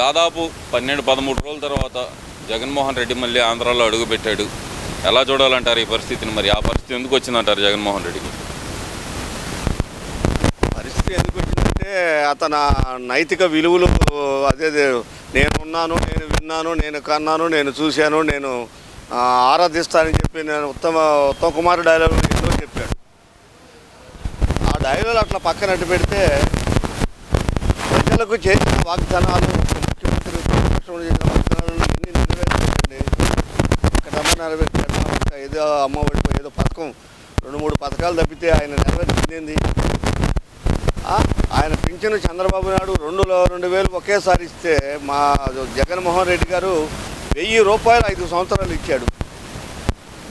దాదాపు పన్నెండు పదమూడు రోజుల తర్వాత జగన్మోహన్ రెడ్డి మళ్ళీ ఆంధ్రాలో అడుగుపెట్టాడు. ఎలా చూడాలంటారు ఈ పరిస్థితిని? మరి ఆ పరిస్థితి ఎందుకు వచ్చిందంటారు జగన్మోహన్ రెడ్డికి పరిస్థితి ఎందుకు వచ్చిందంటే అతని నైతిక విలువలు అదే నేను ఉన్నాను నేను విన్నాను నేను కన్నాను నేను చూశాను నేను ఆరాధిస్తానని చెప్పి నేను ఉత్తమ ఉత్తమ కుమార్ డైలాగ్ ఎన్నో చెప్పాడు. ఆ డైలాగ్ అట్లా పక్కన పెడితే ప్రజలకు చేసిన వాగ్దానాలు రాష్ట్రంలో చేసిన పథకాలను ఎన్ని నెరవేర్చాడండి ఒకటమ్మ నెరవేర్చాడు ఒక ఏదో అమ్మఒడి ఏదో పథకం రెండు మూడు పథకాలు తప్పితే ఆయన నెరవేర్చింది ఆయన పింఛను చంద్రబాబు నాయుడు రెండు రెండు వేలు ఒకేసారి ఇస్తే మా జగన్మోహన్ రెడ్డి గారు వెయ్యి రూపాయలు ఐదు సంవత్సరాలు ఇచ్చాడు.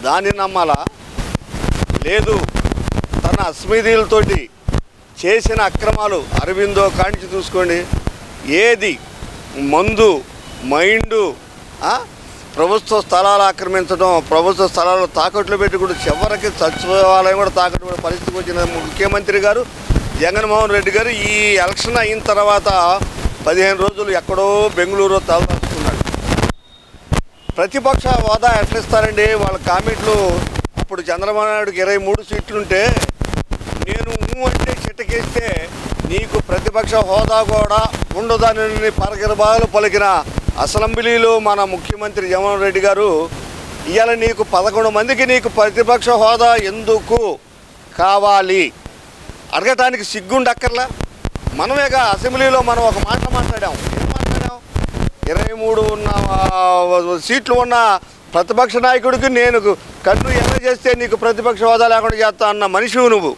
దాన్ని నమ్మాలా? లేదు. తన అస్మిదీలతోటి చేసిన అక్రమాలు అరవిందో కాంచి చూసుకోండి. ఏది? మందు. మైండ్ ప్రభుత్వ స్థలాలు ఆక్రమించడం ప్రభుత్వ స్థలాలు తాకట్లు పెట్టి కూడా చివరికి సచివాలయం కూడా తాకట్టు పెట్టే పరిస్థితికి వచ్చిన ముఖ్యమంత్రి గారు జగన్మోహన్ రెడ్డి గారు ఈ ఎలక్షన్ అయిన తర్వాత పదిహేను రోజులు ఎక్కడో బెంగళూరు తలదాచుకున్నాడు ప్రతిపక్ష హోదా ఎట్లా ఇస్తారండి వాళ్ళ కామెంట్లు అప్పుడు చంద్రబాబు నాయుడుకి ఇరవై మూడు సీట్లుంటే నేను అంటే చిట్టకేస్తే నీకు ప్రతిపక్ష హోదా కూడా ఉండదని పరగిరబాలు పలికిన అసెంబ్లీలో మన ముఖ్యమంత్రి జగన్మోహన్ రెడ్డి గారు ఇవాళ నీకు పదకొండు మందికి నీకు ప్రతిపక్ష హోదా ఎందుకు కావాలి? అడగటానికి సిగ్గుండక్కర్లా? మనమేగా అసెంబ్లీలో మనం ఒక మాట మాట్లాడాం. ఏం మాట్లాడాం? ఇరవై మూడు ఉన్న సీట్లు ఉన్న ప్రతిపక్ష నాయకుడికి నేను కన్ను ఎర్ర చేస్తే నీకు ప్రతిపక్ష హోదా లేకుండా చేస్తా అన్న మనిషివు నువ్వు.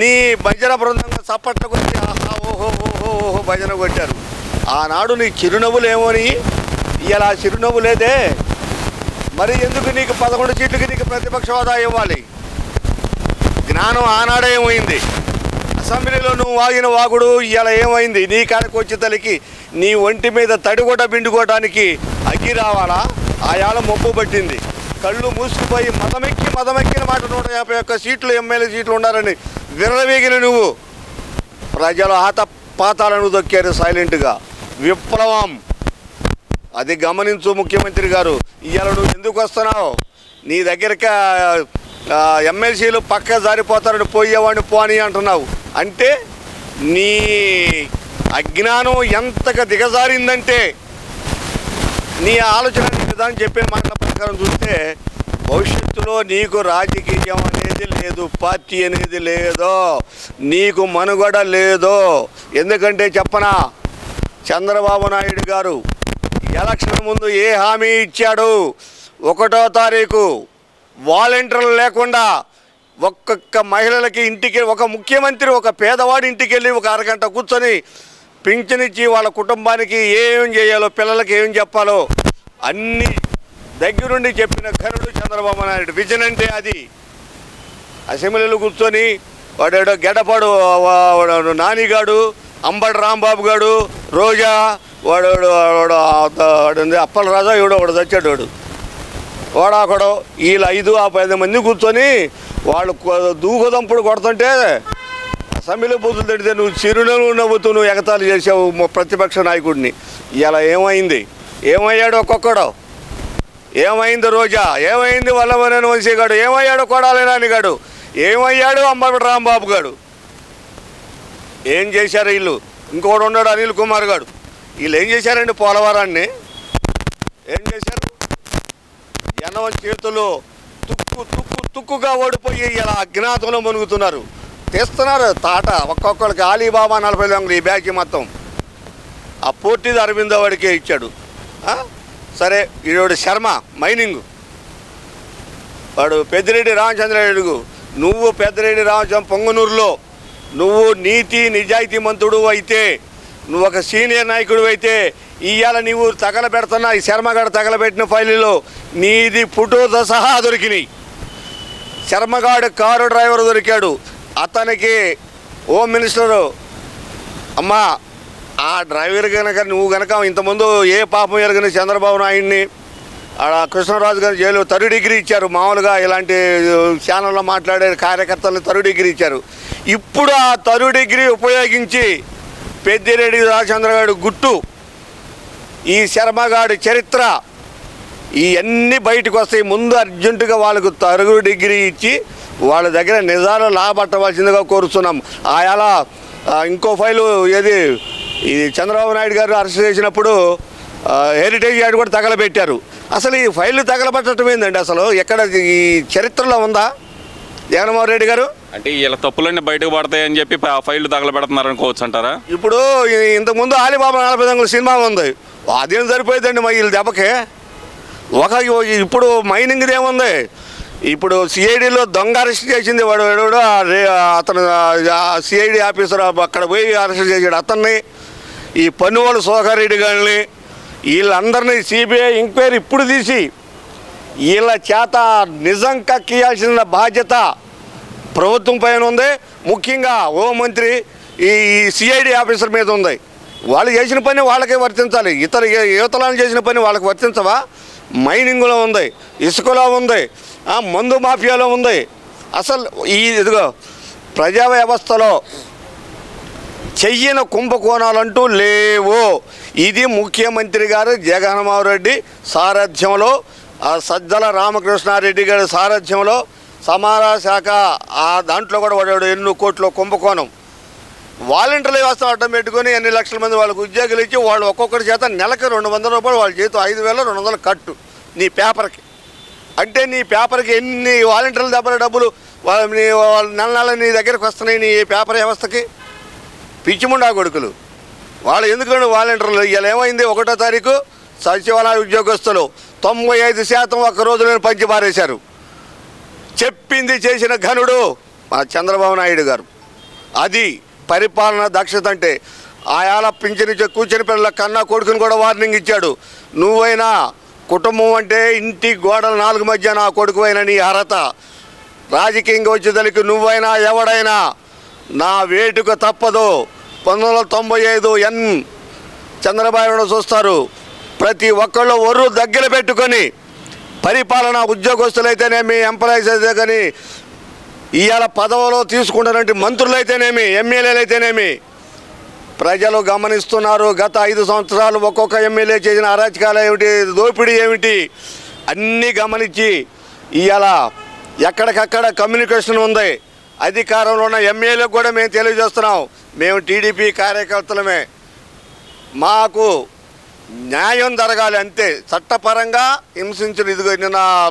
నీ భజన బృందంగా చప్పట్ల గురించి ఆహా ఓహో ఓహో ఓహో భజన కొట్టారు. ఆనాడు నీ చిరునవ్వులేమోని? ఇలా చిరునవ్వు లేదే. మరి ఎందుకు నీకు పదకొండు సీట్లకి నీకు ప్రతిపక్ష హోదా ఇవ్వాలి? జ్ఞానం ఆనాడే ఏమైంది అసెంబ్లీలో నువ్వు వాగిన వాగుడు ఇలా ఏమైంది? నీ కాడికి వచ్చే తలికి నీ ఒంటి మీద తడిగొట బిండుకోవడానికి అగ్గి రావాలా? ఆయాళ మొప్పు పట్టింది. కళ్ళు మూసుకుపోయి మదమెక్కి మదమెక్కిన మాట నూట యాభై ఒక్క సీట్లు ఎమ్మెల్యే సీట్లు ఉండాలని విరలవేగిన నువ్వు. ప్రజలు ఆత పాతాలను దొక్కారు సైలెంట్గా. విప్లవం. అది గమనించు ముఖ్యమంత్రి గారు ఇవాళ నువ్వు ఎందుకు వస్తున్నావు? నీ దగ్గరికి ఎమ్మెల్సీలు పక్క జారిపోతారని పోయేవాడిని పోని అంటున్నావు. అంటే నీ అజ్ఞానం ఎంతగా దిగజారిందంటే నీ ఆలోచన విధానం చెప్పే మాటల ప్రకారం చూస్తే భవిష్యత్తులో నీకు రాజకీయం అనేది లేదు పార్టీ అనేది లేదో నీకు మనుగడ లేదో. ఎందుకంటే చెప్పనా? చంద్రబాబు నాయుడు గారు ఎలక్షన్ ముందు ఏ హామీ ఇచ్చాడు? ఒకటో తారీఖు వాలంటీర్లు లేకుండా ఒక్కొక్క మహిళలకి ఇంటికి ఒక ముఖ్యమంత్రి ఒక పేదవాడి ఇంటికి వెళ్ళి ఒక అరగంట కూర్చొని పింఛనిచ్చి వాళ్ళ కుటుంబానికి ఏం చేయాలో పిల్లలకి ఏం చెప్పాలో అన్ని దగ్గరుండి చెప్పిన ఘనుడు చంద్రబాబు నాయుడు. విజన్ అంటే అది. అసెంబ్లీలో కూర్చొని వాడేడో గెడపాడు వా- నానిగాడు అంబడి రాంబాబు గారు రోజా వాడు వాడు అప్పల రాజా ఇవిడో వాడు చచ్చాడు వాడు. వాడాకడు వీళ్ళు ఐదు ఆ పది మంది కూర్చొని వాళ్ళు దూకుదంపుడు కొడుతుంటే అసెంబ్లీ బూతులు తిడితే నువ్వు చిరునవ్వు నవ్వుతూ నువ్వు ఎగతాలు చేసావు ప్రతిపక్ష నాయకుడిని. ఇలా ఏమైంది? ఏమయ్యాడు ఒక్కొక్కడు? ఏమైంది రోజా? ఏమైంది వల్లభనేని వంశీగాడు ఏమయ్యాడు కొడాలి నానిగాడు ఏమయ్యాడు అంబటి రాంబాబు గాడు? ఏం చేశారు వీళ్ళు? ఇంకోడు ఉన్నాడు అనిల్ కుమార్ గాడు. వీళ్ళు ఏం చేశారండి పోలవరాన్ని? ఏం చేశారు? జనం చేతులు తుక్కు తుక్కు తుక్కుగా ఓడిపోయి ఇలా అజ్ఞాతంలో మునుగుతున్నారు. తీస్తున్నారు తాట. ఒక్కొక్కరికి ఆలీబాబా నలభై లొంగలు ఈ బ్యాచ్ మొత్తం. ఆ పూర్తిది అరవిందో వాడికే ఇచ్చాడు. సరే ఈరోడు శర్మ మైనింగ్. వాడు పెద్దిరెడ్డి రామచంద్రారెడ్డి నువ్వు పెద్దిరెడ్డి రామచంద్ర పొంగనూరులో నువ్వు నీతి నిజాయితీ మంతుడు అయితే నువ్వు ఒక సీనియర్ నాయకుడు అయితే ఇవాళ నీవు తగలబెడుతున్న ఈ శర్మగాడు తగలబెట్టిన ఫైలులో నీది ఫోటోతో సహా దొరికినాయి. శర్మగాడు కారు డ్రైవర్ దొరికాడు. అతనికి హోమ్ మినిస్టరు అమ్మా ఆ డ్రైవర్ కనుక నువ్వు కనుక ఇంతకుముందు ఏ పాపం ఎరగని చంద్రబాబు నాయుడిని ఆడ కృష్ణరాజు గారు జైలు తరు డిగ్రీ ఇచ్చారు. మామూలుగా ఇలాంటి ఛానల్లో మాట్లాడే కార్యకర్తలను తరు డిగ్రీ ఇచ్చారు. ఇప్పుడు ఆ తరు డిగ్రీ ఉపయోగించి పెద్దిరెడ్డి రాజచంద్రగాడు గుట్టు ఈ శర్మగాడి చరిత్ర ఇవన్నీ బయటకు వస్తాయి. ముందు అర్జెంటుగా వాళ్ళకు తరుగు డిగ్రీ ఇచ్చి వాళ్ళ దగ్గర నిజాలు లాభట్టవలసిందిగా కోరుతున్నాం. ఆయాల ఇంకో ఫైలు ఏది ఇది చంద్రబాబు నాయుడు గారు అరెస్ట్ చేసినప్పుడు హెరిటేజ్ యార్డ్ కూడా తగలబెట్టారు. అసలు ఈ ఫైళ్ళు తగలబెట్టడం ఏందండి అసలు? ఎక్కడ ఈ చరిత్రలో ఉందా? జగన్మోహన్ రెడ్డి గారు? అంటే వీళ్ళ తప్పులన్నీ బయటకు పడతాయని చెప్పి ఆ ఫైల్ తగలబెడుతున్నారు అనుకోవచ్చు అంటారా? ఇప్పుడు ఇంతకుముందు ఆలిబాబా నలభై దొంగల సినిమా ఉంది. అదేం సరిపోయిందండి మా వీళ్ళ దెబ్బకి? ఒక ఇప్పుడు మైనింగ్ ఏముంది? ఇప్పుడు సిఐడిలో దొంగ అరెస్ట్ చేసింది వాడు వాడు అతను సిఐడి ఆఫీసర్ అక్కడ పోయి అరెస్ట్ చేసాడు అతన్ని ఈ పన్నువాళ్ళు సోహారెడ్డి గారిని వీళ్ళందరినీ సిబిఐ ఎంక్వైరీ ఇప్పుడు తీసి వీళ్ళ చేత నిజం కక్కియాల్సిన బాధ్యత ప్రభుత్వం పైన ఉంది. ముఖ్యంగా హోంమంత్రి ఈ సిఐడి ఆఫీసర్ మీద ఉంది. వాళ్ళు చేసిన పని వాళ్ళకే వర్తించాలి. ఇతర యువతలను చేసిన పని వాళ్ళకి వర్తించవా? మైనింగ్లో ఉంది. ఇసుకలో ఉంది. మందు మాఫియాలో ఉంది. అసలు ఈ ఇదిగో ప్రజా వ్యవస్థలో చెయ్యని కుంభకోణాలంటూ లేవు. ఇది ముఖ్యమంత్రి గారు జగన్మోహన్ రెడ్డి సారథ్యంలో సజ్జల రామకృష్ణారెడ్డి గారి సారథ్యంలో సమాన శాఖ ఆ దాంట్లో కూడా వాడు ఎన్నో కోట్ల కుంభకోణం. వాలంటీర్ల వ్యవస్థ అడ్డం పెట్టుకొని ఎన్ని లక్షల మంది వాళ్ళకు ఉద్యోగులు ఇచ్చి వాళ్ళు ఒక్కొక్కరి చేత నెలకి రెండు వందల రూపాయలు వాళ్ళ జీతం ఐదు వేల రెండు వందలు కట్టు నీ పేపర్కి. అంటే నీ పేపర్కి ఎన్ని వాలంటీర్ల దగ్గర డబ్బులు వాళ్ళ వాళ్ళ నెల నెల నీ దగ్గరికి వస్తున్నాయి నీ పేపర్ వ్యవస్థకి? పిచ్చిముండా కొడుకులు. వాళ్ళు ఎందుకంటే వాలంటీర్లు ఇవాళ ఏమైంది? ఒకటో తారీఖు సచివాలయ ఉద్యోగస్తులు తొంభై ఐదు శాతం ఒక్క రోజులను పంచి మారేశారు చెప్పింది చేసిన ఘనుడు మన చంద్రబాబు నాయుడు గారు. అది పరిపాలన దక్షత అంటే ఆయాల పింఛని కూర్చొని పిల్లల కన్నా కొడుకుని కూడా వార్నింగ్ ఇచ్చాడు. నువ్వైనా కుటుంబం అంటే ఇంటి గోడల నాలుగు మధ్య నా కొడుకు నీ అర్హత. రాజకీయంగా వచ్చేదలికి నువ్వైనా ఎవడైనా నా వేటుక తప్పదు. పంతొమ్మిది వందల తొంభై ఐదు ఎన్ చంద్రబాబు చూస్తారు. ప్రతి ఒక్కళ్ళు ఒర్రు దగ్గర పెట్టుకొని పరిపాలన ఉద్యోగస్తులైతేనేమి ఎంప్లాయీస్ అయితే కానీ ఇవాళ పదవులో తీసుకుంటున్నటువంటి మంత్రులైతేనేమి ఎమ్మెల్యేలు అయితేనేమి ప్రజలు గమనిస్తున్నారు. గత ఐదు సంవత్సరాలు ఒక్కొక్క ఎమ్మెల్యే చేసిన అరాచకాలు ఏమిటి దోపిడీ ఏమిటి? అన్నీ గమనించి ఇవాళ ఎక్కడికక్కడ కమ్యూనికేషన్ ఉంది. అధికారంలో ఉన్న ఎమ్మెల్యేలకు కూడా మేము తెలియజేస్తున్నాం. మేము టీడీపీ కార్యకర్తలమే. మాకు న్యాయం జరగాలి అంతే. చట్టపరంగా హింసించిన ఇదిగో నిన్న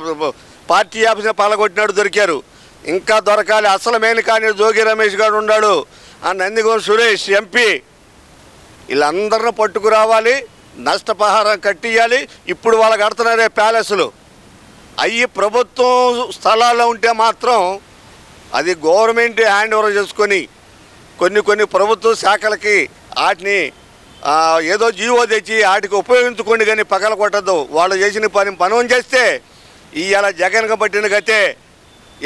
పార్టీ ఆఫీస్ పలగొట్టినాడు దొరికారు. ఇంకా దొరకాలి. అసలు మేలు కానీ జోగి రమేష్ గారు ఉన్నాడు. ఆ నందిగోం సురేష్ ఎంపీ. వీళ్ళందరిని పట్టుకురావాలి. నష్టపహారం కట్టియాలి ఇప్పుడు వాళ్ళు కడుతున్నారే ప్యాలెస్లు. అవి ప్రభుత్వం స్థలాల్లో ఉంటే మాత్రం అది గవర్నమెంట్ హ్యాండ్ ఓవర్ చేసుకొని కొన్ని కొన్ని ప్రభుత్వ శాఖలకి వాటిని ఏదో జీవో తెచ్చి వాటికి ఉపయోగించుకోండి కానీ పగల కొట్టద్దు. వాళ్ళు చేసిన పని పనులు చేస్తే ఇవాళ జగన్గా పట్టిన గతే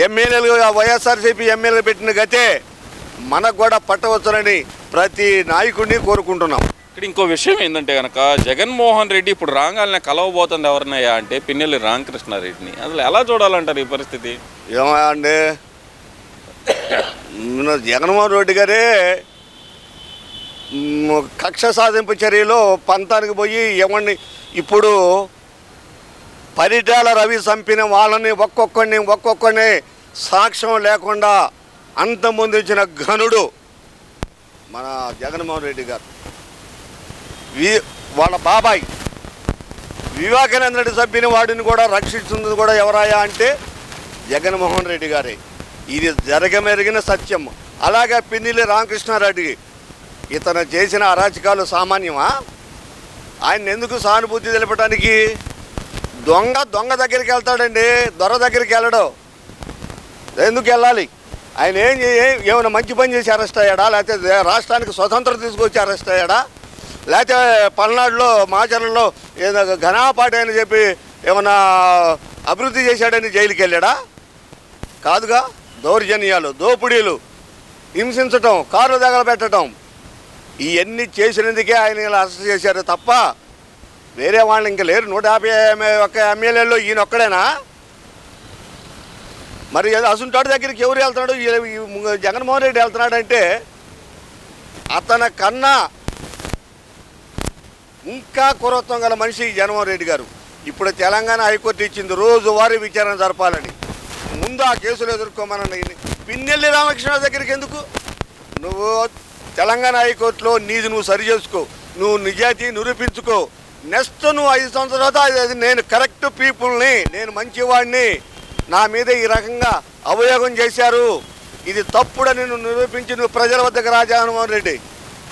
ఎమ్మెల్యేలు వైఎస్ఆర్సీపీ ఎమ్మెల్యేలు పెట్టిన గతే మనకు కూడా పట్టవచ్చునని ప్రతి నాయకుడిని కోరుకుంటున్నాం. ఇక్కడ ఇంకో విషయం ఏంటంటే కనుక జగన్మోహన్ రెడ్డి ఇప్పుడు రాగాలనే కలవబోతుంది ఎవరినయ్యా అంటే పిన్నెల్లి రామకృష్ణారెడ్డిని. అసలు ఎలా చూడాలంటారు ఈ పరిస్థితి? ఏమండి మన జగన్మోహన్ రెడ్డి గారే కక్ష సాధింపు చర్యలో పంతానికి పోయి ఎవరిని ఇప్పుడు పరిటాల రవి చంపిన వాళ్ళని ఒక్కొక్కడిని ఒక్కొక్కడిని సాక్ష్యం లేకుండా అంతమొందించిన ఘనుడు మన జగన్మోహన్ రెడ్డి గారు. వి వాళ్ళ బాబాయ్ వివేకానంద రెడ్డి చంపిన వాడిని కూడా రక్షిస్తుంది కూడా ఎవరాయా అంటే జగన్మోహన్ రెడ్డి గారే. ఇది జరగమెరిగిన సత్యం. అలాగే పిన్నిలి రామకృష్ణారెడ్డి ఇతను చేసిన అరాచకాలు సామాన్యమా? ఆయన ఎందుకు సానుభూతి తెలపడానికి దొంగ దొంగ దగ్గరికి వెళ్తాడండి దొర దగ్గరికి వెళ్ళడు. ఎందుకు వెళ్ళాలి? ఆయన ఏం ఏమైనా మంచి పని చేసి అరెస్ట్ అయ్యాడా? లేకపోతే రాష్ట్రానికి స్వతంత్రం తీసుకొచ్చి అరెస్ట్ అయ్యాడా? లేకపోతే పల్నాడులో మాచర్లలో ఏదో ఘనాపాటి అని చెప్పి ఏమైనా అభివృద్ధి చేశాడని జైలుకి వెళ్ళాడా కాదుగా? దౌర్జన్యాలు దోపిడీలు హింసించటం కార్లు తగలబెట్టడం ఇవన్నీ చేసినందుకే ఆయన ఇలా అరెస్ట్ చేశారు తప్ప వేరే వాళ్ళు ఇంకా లేరు. నూట యాభై ఒక్క ఎమ్మెల్యేలో ఈయన ఒక్కడేనా? మరి అసుంటాడు దగ్గరికి ఎవరు వెళ్తున్నాడు? జగన్మోహన్ రెడ్డి వెళ్తున్నాడంటే అతని కన్నా ఇంకా కురత్వం గల మనిషి జగన్మోహన్ రెడ్డి గారు. ఇప్పుడు తెలంగాణ హైకోర్టు ఇచ్చింది రోజువారీ విచారణ జరపాలని. ముందు ఆ కేసులు ఎదుర్కోమని పిన్నెల్లి రామకృష్ణ దగ్గరికి ఎందుకు? నువ్వు తెలంగాణ హైకోర్టులో నీది నువ్వు సరి చేసుకో. నువ్వు నిజాయితీ నిరూపించుకో. నెక్స్ట్ నువ్వు ఐదు సంవత్సరాల తర్వాత నేను కరెక్ట్ పీపుల్ని నేను మంచివాడిని నా మీద ఈ రకంగా అవయోగం చేశారు. ఇది తప్పుడని నువ్వు నిరూపించి నువ్వు ప్రజల వద్దకు రా రెడ్డి.